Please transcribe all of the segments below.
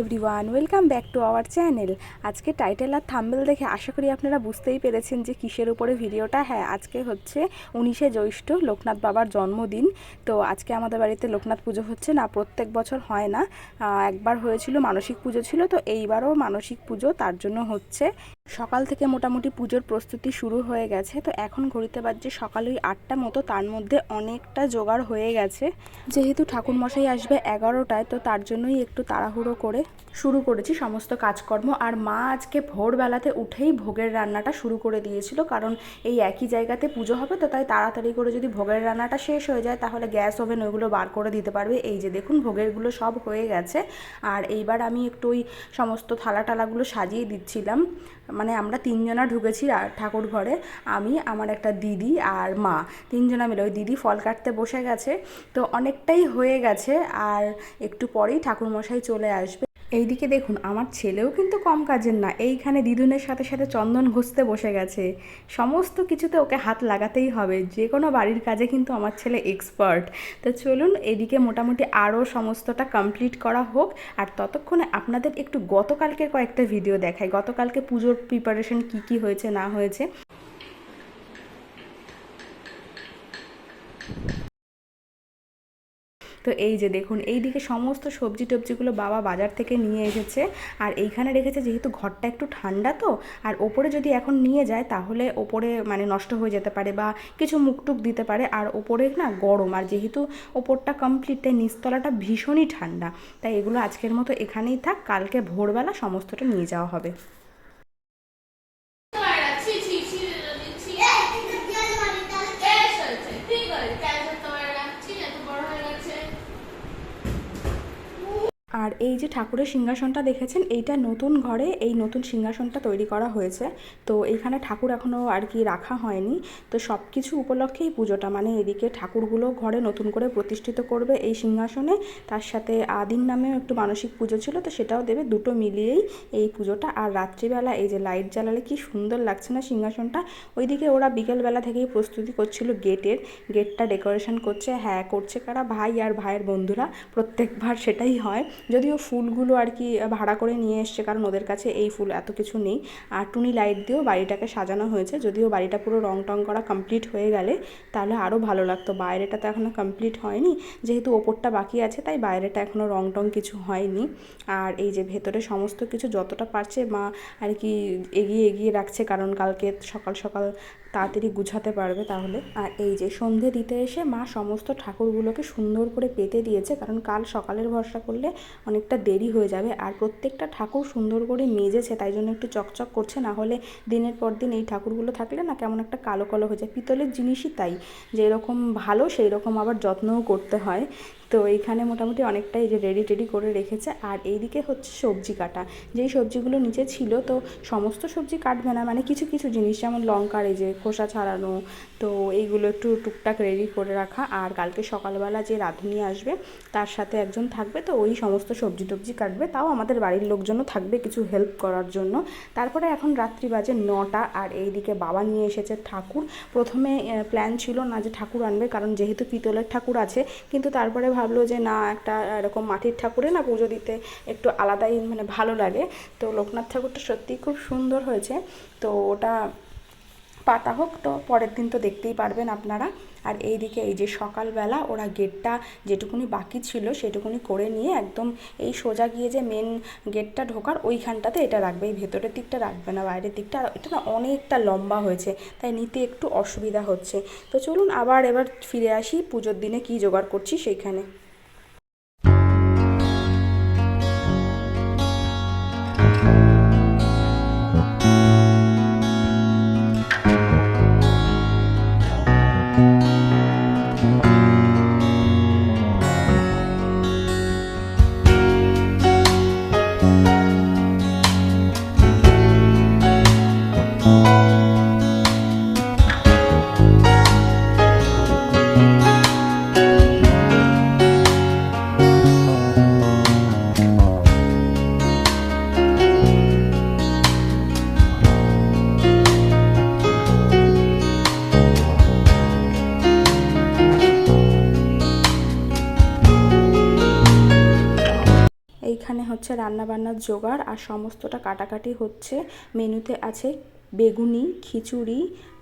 Everyone welcome back to our channel আজকে title আর thumbnail দেখে আশা করি আপনারা বুঝতেই পেরেছেন যে কিসের উপরে ভিডিওটা। হ্যাঁ আজকে হচ্ছে উনিশে জ্যৈষ্ঠ লোকনাথ বাবার জন্মদিন। তো আজকে আমাদের বাড়িতে লোকনাথ পুজো হচ্ছে না, প্রত্যেক বছর হয় না। একবার হয়েছিল মানসিক পুজো ছিল, তো এইবারও মানসিক পুজো তার জন্য হচ্ছে। সকাল থেকে মোটামুটি পুজোর প্রস্তুতি শুরু হয়ে গেছে। তো এখন ঘড়িতে বাজছে সকাল ওই আটটা মতো, তার মধ্যে অনেকটা জোগাড় হয়ে গেছে। যেহেতু ঠাকুরমশাই আসবে এগারোটায়, তো তার জন্যই একটু তাড়াহুড়ো করে শুরু করেছি সমস্ত কাজকর্ম। আর মা আজকে ভোরবেলাতে উঠেই ভোগের রান্নাটা শুরু করে দিয়েছিল, কারণ এই একই জায়গাতে পুজো হবে, তো তাই তাড়াতাড়ি করে যদি ভোগের রান্নাটা শেষ হয়ে যায়, তাহলে গ্যাস ওভেন ওইগুলো বার করে দিতে পারবে। এই যে দেখুন, ভোগেরগুলো সব হয়ে গেছে। আর এইবার আমি একটু ওই সমস্ত থালা টালাগুলো সাজিয়ে দিচ্ছিলাম। মানে আমরা তিনজনা ঢুকেছি ঠাকুর ঘরে। আমি, আমার একটা দিদি আর মা। তিনজনা মিলে। ওই দিদি ফল কাটতে বসে গেছে। তো অনেকটাই হয়ে গেছে। আর একটু পরেই ঠাকুরমশাই চলে আসবে। এইদিকে দেখুন, আমার ছেলেও কিন্তু কম কাজের না। এইখানে দিদুনের সাথে সাথে চন্দন ঘষতে বসে গেছে। সমস্ত কিছুতে ওকে হাত লাগাতেই হবে। যে কোনো বাড়ির কাজে কিন্তু আমার ছেলে এক্সপার্ট তো চলুন, এদিকে মোটামুটি আরও সমস্তটা কমপ্লিট করা হোক। আর ততক্ষণে আপনাদের একটু গতকালকে কয়েকটা ভিডিও দেখাই। গতকালকে পুজোর প্রিপারেশন কি কি হয়েছে, না হয়েছে। তো এই যে দেখুন এই দিকে সমস্ত সবজি টবজিগুলো বাবা বাজার থেকে নিয়ে এসেছে। আর এইখানে রেখেছে যেহেতু ঘরটা একটু ঠান্ডা তো, আর ওপরে যদি এখন নিয়ে যায় তাহলে ওপরে মানে নষ্ট হয়ে যেতে পারে বা কিছু মুখটুক দিতে পারে। আর ওপরে না গরম, আর যেহেতু ওপরটা কমপ্লিট তাই নিচতলাটা ভীষণই ঠান্ডা। তাই এগুলো আজকের মতো এখানেই থাক, কালকে ভোরবেলা সমস্তটা নিয়ে যাওয়া হবে তোমার ছি ছি ছি ছি গ্যাস হয়েছে ঠিক আছে গ্যাস তোমার রাখছি এত বড় হয়ে গেছে আর এই যে ঠাকুরের সিংহাসনটা দেখেছেন, এইটা নতুন ঘরে এই নতুন সিংহাসনটা তৈরি করা হয়েছে। তো এইখানে ঠাকুর এখনও আর কি রাখা হয়নি। তো সব কিছু উপলক্ষেই পুজোটা মানে এদিকে ঠাকুরগুলো ঘরে নতুন করে প্রতিষ্ঠিত করবে এই সিংহাসনে। তার সাথে আদিন নামেও একটু মানসিক পুজো ছিল, তো সেটাও দেবে। দুটো মিলিয়েই এই পুজোটা। আর রাত্রিবেলা এই যে লাইট জ্বালালে কি সুন্দর লাগছে না সিংহাসনটা? ওইদিকে ওরা বিকেলবেলা থেকেই প্রস্তুতি করছিল গেটের। গেটটা ডেকোরেশন করছে। হ্যাঁ করছে কারা? ভাই আর ভাইয়ের বন্ধুরা। প্রত্যেকবার সেটাই হয়। যদিও ফুলগুলো আর কি ভাড়া করে নিয়ে এসছে, কারণ ওদের কাছে এই ফুল এত কিছু নেই। আর টুনি লাইট দিয়েও বাড়িটাকে সাজানো হয়েছে, যদিও বাড়িটা পুরো রং টং করা কমপ্লিট হয়ে গেলে তাহলে আরও ভালো লাগতো। বাইরেটা তো এখনও কমপ্লিট হয়নি, যেহেতু ওপরটা বাকি আছে, তাই বাইরেটা এখনও রং টং কিছু হয়নি। আর এই যে ভেতরে সমস্ত কিছু যতটা পারছে মা আর কি এগিয়ে এগিয়ে রাখছে, কারণ কালকে সকাল সকাল তাড়াতাড়ি গুছাতে পারবে তাহলে। আর এই যে সন্ধে দিতে এসে মা সমস্ত ঠাকুরগুলোকে সুন্দর করে পেতে দিয়েছে, কারণ কাল সকালের ভরসা করলে অনেকটা দেরি হয়ে যাবে। আর প্রত্যেকটা ঠাকুর সুন্দর করে মেজেছে, তাই জন্য একটু চকচক করছে, না হলে দিনের পর দিন এই ঠাকুরগুলো থাকলে না কেমন একটা কালো কালো হয়ে যায়। পিতলের জিনিসই তাই, যেরকম ভালো সেই রকম আবার যত্নও করতে হয়। তো এইখানে মোটামুটি অনেকটাই যে রেডি টেডি করে রেখেছে। আর এইদিকে হচ্ছে সবজি কাটা। যেই সবজিগুলো নিচে ছিল, তো সমস্ত সবজি কাটবে না মানে কিছু কিছু জিনিস, যেমন লঙ্কার এই যে খোসা ছাড়ানো তো এইগুলো একটু টুকটাক রেডি করে রাখা। আর কালকে সকালবেলা যে রাঁধুনি আসবে, তার সাথে একজন থাকবে, তো ওই সমস্ত সবজি টবজি কাটবে। তাও আমাদের বাড়ির লোকজনও থাকবে কিছু হেল্প করার জন্য। তারপরে এখন রাত্রি বাজে নটা, আর এইদিকে বাবা নিয়ে এসেছে ঠাকুর। প্রথমে প্ল্যান ছিল না যে ঠাকুর আনবে, কারণ যেহেতু পিতলের ঠাকুর আছে, কিন্তু তারপরে ভাবলো যে না, একটা এরকম মাটির ঠাকুরে না পুজো দিতে একটু আলাদাই মানে ভালো লাগে। তো লোকনাথ ঠাকুরটা সত্যিই খুব সুন্দর হয়েছে। তো ওটা পাতা হোক, তো পরের দিন তো দেখতেই পারবেন আপনারা। আর এই দিকে এই যে সকালবেলা ওরা গেটটা যেটুকুনি বাকি ছিল সেটুকুনি করে নিয়ে একদম এই সোজা গিয়ে যে মেন গেটটা ঢোকার ওইখানটাতে এটা রাখবে। এই ভেতরের দিকটা রাখবে না, বাইরের দিকটা। এটা না অনেকটা লম্বা হয়েছে, তাই নিতে একটু অসুবিধা হচ্ছে। তো চলুন আবার এবার ফিরে আসি, পুজোর দিনে কী জোগাড় করছি সেইখানে। হচ্ছে রান্না বান্নার জোগাড় আর সমস্তটা কাটাকাটি হচ্ছে। মেনুতে আছে বেগুনি, খিচুড়ি,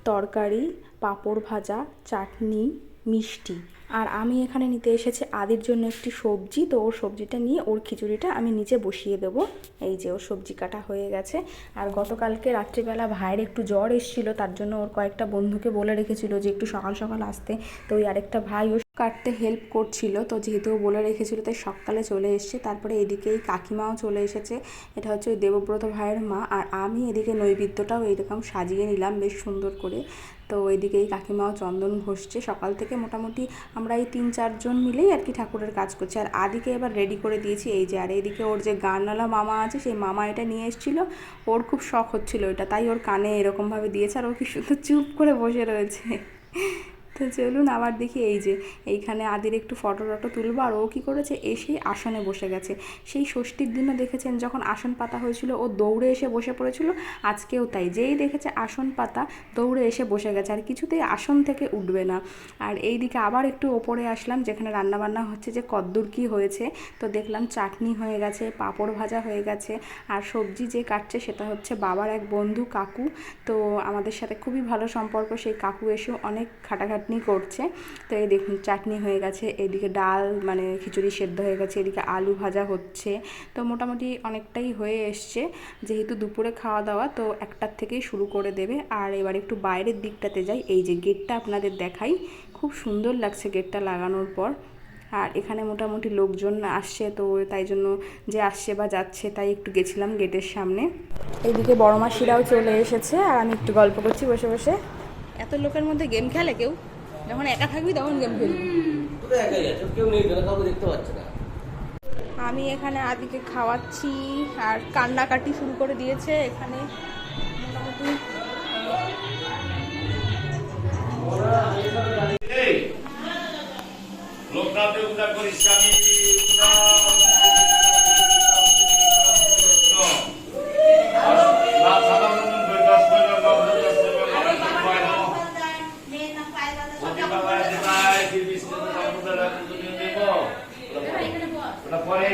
তরকারি, পাঁপড় ভাজা, চাটনি, মিষ্টি। আর আমি এখানে নিতে এসেছি আদির জন্য একটি সবজি, তো ওর সবজিটা নিয়ে ওর খিচুড়িটা আমি নিচে বসিয়ে দেবো। এই যে ওর সবজি কাটা হয়ে গেছে। আর গতকালকে রাত্রিবেলা ভাইয়ের একটু জ্বর এসেছিল, তার জন্য ওর কয়েকটা বন্ধুকে বলে রেখেছিল যে একটু সকাল সকাল আসতে। তো ওই আরেকটা ভাই ও কাটতে হেল্প করছিল। তো যেহেতু বলে রেখেছিল, তাই সকালে চলে এসছে। তারপরে এদিকে এই কাকিমাও চলে এসেছে। এটা হচ্ছে ওই দেবব্রত ভাইয়ের মা। আর আমি এদিকে নৈবেদ্যটাও এইরকম সাজিয়ে নিলাম বেশ সুন্দর করে। তো এদিকে এই কাকিমাও চন্দন ঘষছে। সকাল থেকে মোটামুটি আমরা এই তিন চারজন মিলেই আর কি ঠাকুরের কাজ করছি। আর আদিকে এবার রেডি করে দিয়েছি এই যে, আর এইদিকে ওর যে গানওয়ালা মামা আছে, সেই মামা এটা নিয়ে এসেছিল। ওর খুব শখ হচ্ছিল এটা। তাই ওর কানে এরকমভাবে দিয়েছে। আর ও কি শুধু চুপ করে বসে রয়েছে। তো চলুন, আবার দেখি এই যে, এইখানে আদির একটু ফটো টটো তুলবো, আর ও কী করেছে? এসেই আসনে বসে গেছে। সেই ষষ্ঠীর দিনও দেখেছেন, যখন আসন পাতা হয়েছিল, ও দৌড়ে এসে বসে পড়েছিল। আজকেও তাই, যেই দেখেছে আসন পাতা, দৌড়ে এসে বসে গেছে, আর কিছুতেই আসন থেকে উঠবে না। আর এই দিকে আবার একটু ওপরে আসলাম, যেখানে রান্নাবান্না হচ্ছে যে কদ্দুর কী হয়েছে, তো দেখলাম চাটনি হয়ে গেছে, পাঁপড় ভাজা হয়ে গেছে, আর সবজি যে কাটছে সেটা হচ্ছে বাবার এক বন্ধু কাকু। তো আমাদের সাথে খুবই ভালো সম্পর্ক, সেই কাকু এসেও অনেক খাটাখাটনি করছে। তো এই দেখুন, চাটনি হয়ে গেছে, এদিকে ডাল মানে খিচুড়ি সেদ্ধ হয়ে গেছে, এদিকে আলু ভাজা হচ্ছে। তো মোটামুটি অনেকটাই হয়ে এসছে, যেহেতু দুপুরে খাওয়া দাওয়া, তো একটার থেকেই শুরু করে দেবে। আর এবার একটু বাইরের দিকটাতে যাই, এই যে গেটটা আপনাদের দেখাই, খুব সুন্দর লাগছে গেটটা লাগানোর পর। আর এখানে মোটামুটি লোকজন আসছে, তো তাই জন্য যে আসছে বা যাচ্ছে, তাই একটু গেছিলাম গেটের সামনে। এইদিকে বড় মাসিরাও চলে এসেছে, আর আমি একটু গল্প করছি বসে বসে। এত লোকের মধ্যে গেম খেলে কেউ? যখন একা থাকবি তখন গেম খেলবি। আমি এখানে আদিকে খাওয়াচ্ছি আর কান্নাকাটি শুরু করে দিয়েছে এখানে। মোটামুটি লোকনাথে উদা করিস আমি পরে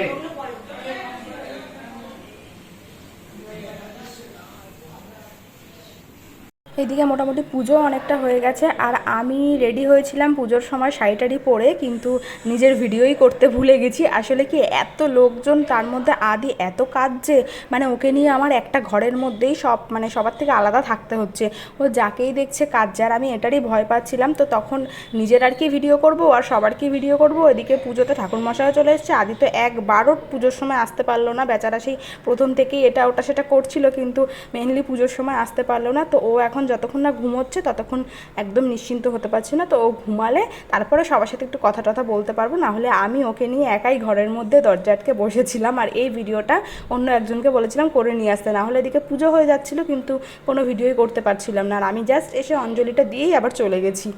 এইদিকে মোটামুটি পুজো অনেকটা হয়ে গেছে। আর আমি রেডি হয়েছিলাম পুজোর সময় শাড়ি টাড়ি পরে, কিন্তু নিজের ভিডিওই করতে ভুলে গেছি। আসলে কি এত লোকজন, তার মধ্যে আদি এত কাজ যে মানে ওকে নিয়ে আমার একটা ঘরের মধ্যেই সব মানে সবার থেকে আলাদা থাকতে হচ্ছে। ও যাকেই দেখছে কাজ যার আমি এটারই ভয় পাচ্ছিলাম। তো তখন নিজের আর কি ভিডিও করব, আর সবার কি ভিডিও করব? এদিকে পুজোতে ঠাকুরমশাইও চলে এসেছে। আদি তো একবারও পুজোর সময় আসতে পারল না। বেচারা সেই প্রথম থেকেই এটা, ওটা, সেটা করছিল, কিন্তু মেনলি পুজোর সময় আসতে পারল না। তো ও এখন যতক্ষণ না ঘুমোচ্ছে ততক্ষণ একদম নিশ্চিন্ত হতে পারছি না। তো ও ঘুমালে তারপরে সবার সাথে একটু কথা টথা বলতে পারব না হলে আমি ওকে নিয়ে একাই ঘরের মধ্যে দরজা আটকে বসেছিলাম। আর এই ভিডিওটা অন্য একজনকে বলেছিলাম করে নিয়ে আসতে, নাহলে এদিকে পুজো হয়ে যাচ্ছিল, কিন্তু কোনো ভিডিওই করতে পারছিলাম না। আর আমি জাস্ট এসে অঞ্জলিটা দিয়েই আবার চলে গেছি।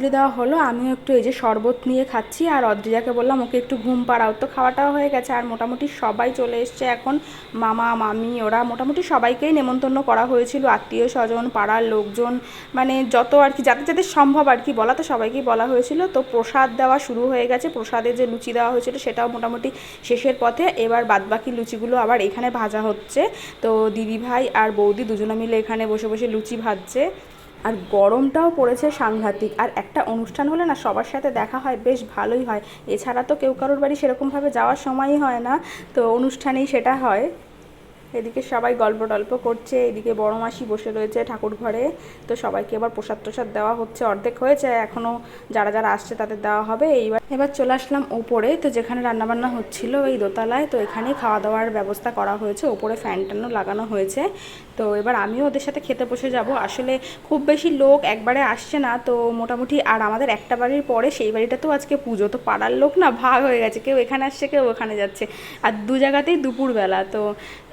অঞ্জলি দেওয়া হলো, আমিও একটু এই যে শরবত নিয়ে খাচ্ছি আর অদ্রিজাকে বললাম, ওকে একটু ঘুম পাড়াও। তো খাওয়াটাও হয়ে গেছে আর মোটামুটি সবাই চলে এসছে এখন, মামা, মামি, ওরা মোটামুটি সবাইকেই নেমন্তন্ন করা হয়েছিল, আত্মীয় স্বজন, পাড়ার লোকজন মানে যত আর কি যাতে যাতে সম্ভব আর কি বলা, তো সবাইকেই বলা হয়েছিল। তো প্রসাদ দেওয়া শুরু হয়ে গেছে, প্রসাদে যে লুচি দেওয়া হয়েছিল সেটাও মোটামুটি শেষের পথে। এবার বাদবাকি লুচিগুলো আবার এখানে ভাজা হচ্ছে। তো দিদি ভাই আর বৌদি দুজনে মিলে এখানে বসে বসে লুচি ভাজছে। আর গরমটাও পড়েছে সাংঘাতিক। আর একটা অনুষ্ঠান হলে না সবার সাথে দেখা হয়, বেশ ভালোই হয়। এছাড়া তো কেউ কারোর বাড়ি সেরকমভাবে যাওয়ার সময়ই হয় না। তো অনুষ্ঠানেই সেটা হয়। এদিকে সবাই গল্প টল্প করছে, এদিকে বড় মাসি বসে রয়েছে ঠাকুর ঘরে। তো সবাইকে এবার প্রসাদ প্রসাদ দেওয়া হচ্ছে, অর্ধেক হয়েছে, এখনও যারা যারা আসছে তাদের দেওয়া হবে। এইবার এবার চলে আসলাম ওপরে, তো যেখানে রান্নাবান্না হচ্ছিল এই দোতলায়, তো এখানেই খাওয়া দাওয়ার ব্যবস্থা করা হয়েছে। ওপরে ফ্যান ট্যানও লাগানো হয়েছে। তো এবার আমিও ওদের সাথে খেতে বসে যাব। আসলে খুব বেশি লোক একবারে আসছে না, তো মোটামুটি আর আমাদের একটা বাড়ির পরে সেই বাড়িটা তো আজকে পুজো, তো পাড়ার লোক না ভাগ হয়ে গেছে, কেউ এখানে আসছে, কেউ ওখানে যাচ্ছে। আর দু জায়গাতেই দুপুরবেলা, তো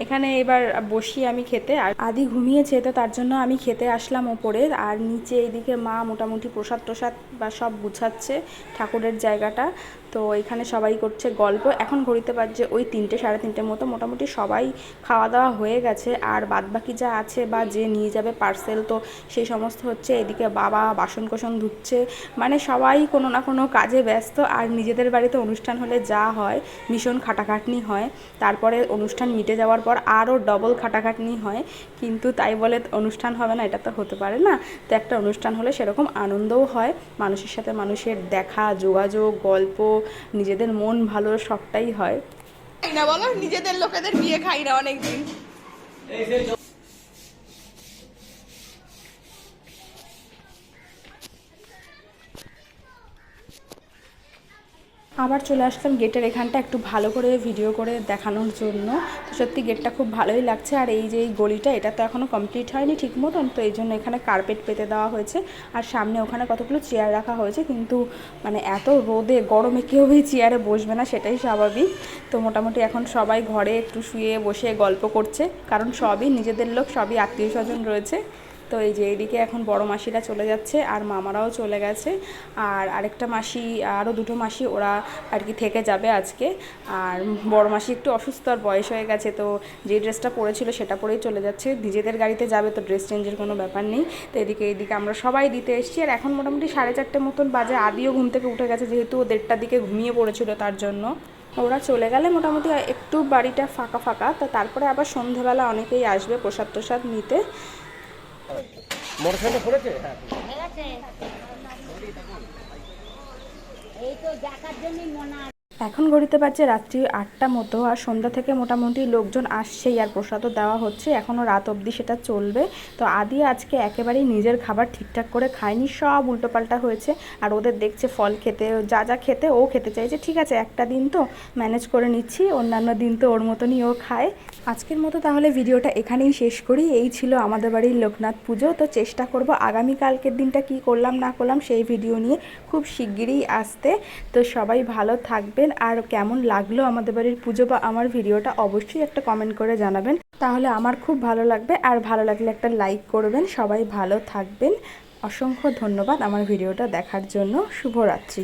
এখানে এবার বসি আমি খেতে। আর আদি ঘুমিয়েছে, তো তার জন্য আমি খেতে আসলাম ওপরে। আর নিচে এইদিকে মা মোটামুটি প্রসাদ প্রসাদ বা সব গুছাচ্ছে ঠাকুরের জায়গাটা। তো এখানে সবাই করছে গল্প। এখন ঘড়িতে বাজছে ওই তিনটে, সাড়ে তিনটের মতো। মোটামুটি সবাই খাওয়া দাওয়া হয়ে গেছে। আর বাদবাকি যা আছে বা যে নিয়ে যাবে পার্সেল তো সেই সমস্ত হচ্ছে এদিকে বাবা বাসন কোসন ধুচ্ছে। মানে সবাই কোনো না কোনো কাজে ব্যস্ত। আর নিজেদের বাড়িতে অনুষ্ঠান হলে যা হয়, ভীষণ খাটাখাটনি হয়। তারপরে অনুষ্ঠান মিটে যাওয়ার পর আরও ডবল খাটাখাটনি হয়। কিন্তু তাই বলে অনুষ্ঠান হবে না, এটা তো হতে পারে না। তো একটা অনুষ্ঠান হলে সেরকম আনন্দও হয়। মানুষের সাথে মানুষের দেখা, যোগাযোগ, গল্প নিজেদের মন ভালো সবটাই হয়। না বলো নিজেদের লোকেদের বিয়ে খাই না অনেকদিন। আবার চলে আসলাম গেটের এখানটা একটু ভালো করে ভিডিও করে দেখানোর জন্য। তো সত্যি গেটটা খুব ভালোই লাগছে। আর এই যে এই গলিটা, এটা তো এখনও কমপ্লিট হয়নি ঠিক মতন। তো এই জন্য এখানে কার্পেট পেতে দেওয়া হয়েছে। আর সামনে ওখানে কতগুলো চেয়ার রাখা হয়েছে। কিন্তু মানে এত রোদে, গরমে কেউ এই চেয়ারে বসবে না, সেটাই স্বাভাবিক। তো মোটামুটি এখন সবাই ঘরে একটু শুয়ে বসে গল্প করছে। কারণ সবই নিজেদের লোক, সবই আত্মীয় স্বজন রয়েছে। তো এই যে এইদিকে এখন বড় মাসিরা চলে যাচ্ছে আর মামারাও চলে গেছে। আর আরেকটা মাসি, আরও দুটো মাসি ওরা আর কি থেকে যাবে আজকে। আর বড় মাসি একটু অসুস্থ আর বয়স হয়ে গেছে, তো যে ড্রেসটা পরেছিল সেটা পরেই চলে যাচ্ছে। নিজেদের গাড়িতে যাবে তো ড্রেস চেঞ্জের কোনো ব্যাপার নেই। তো এদিকে এদিকে আমরা সবাই দিতে এসেছি। আর এখন মোটামুটি সাড়ে চারটে মতন বাজে। আদিও ঘুম থেকে উঠে গেছে, যেহেতু ও দেড়টার দিকে ঘুমিয়ে পড়েছিল তার জন্য। ওরা চলে গেলে মোটামুটি একটু বাড়িটা ফাঁকা ফাঁকা। তো তারপরে আবার সন্ধেবেলা অনেকেই আসবে প্রসাদ প্রসাদ নিতে। মোটর সাইকেল পড়েছে। হ্যাঁ এই তো দেখার জন্যই মনে এখন ঘড়িতে বাজছে রাত্রি আটটা মতো আর সন্ধ্যা থেকে মোটামুটি লোকজন আসছেই আর প্রসাদও দেওয়া হচ্ছে। এখনও রাত অবধি সেটা চলবে। তো আদি আজকে একেবারেই নিজের খাবার ঠিকঠাক করে খায়নি, সব উল্টোপাল্টা হয়েছে। আর ওদের দেখছে ফল খেতে, যা যা খেতে ও খেতে চাইছে। ঠিক আছে, একটা দিন তো ম্যানেজ করে নিচ্ছি, অন্যান্য দিন তো ওর মতনই ও খায়। আজকের মতো তাহলে ভিডিওটা এখানেই শেষ করি। এই ছিল আমাদের বাড়ির লোকনাথ পুজো। তো চেষ্টা করব আগামীকালকের দিনটা কি করলাম, না করলাম সেই ভিডিও নিয়ে খুব শিগগিরই আসতে। তো সবাই ভালো থাকবেন আর কেমন লাগল আমাদের বাড়ির পুজো বা আমার ভিডিওটা অবশ্যই একটা কমেন্ট করে জানাবেন। তাহলে আমার খুব ভালো লাগবে আর ভালো লাগলে একটা লাইক করবেন। সবাই ভালো থাকবেন। অসংখ্য ধন্যবাদ আমার ভিডিওটা দেখার জন্য। শুভরাত্রি।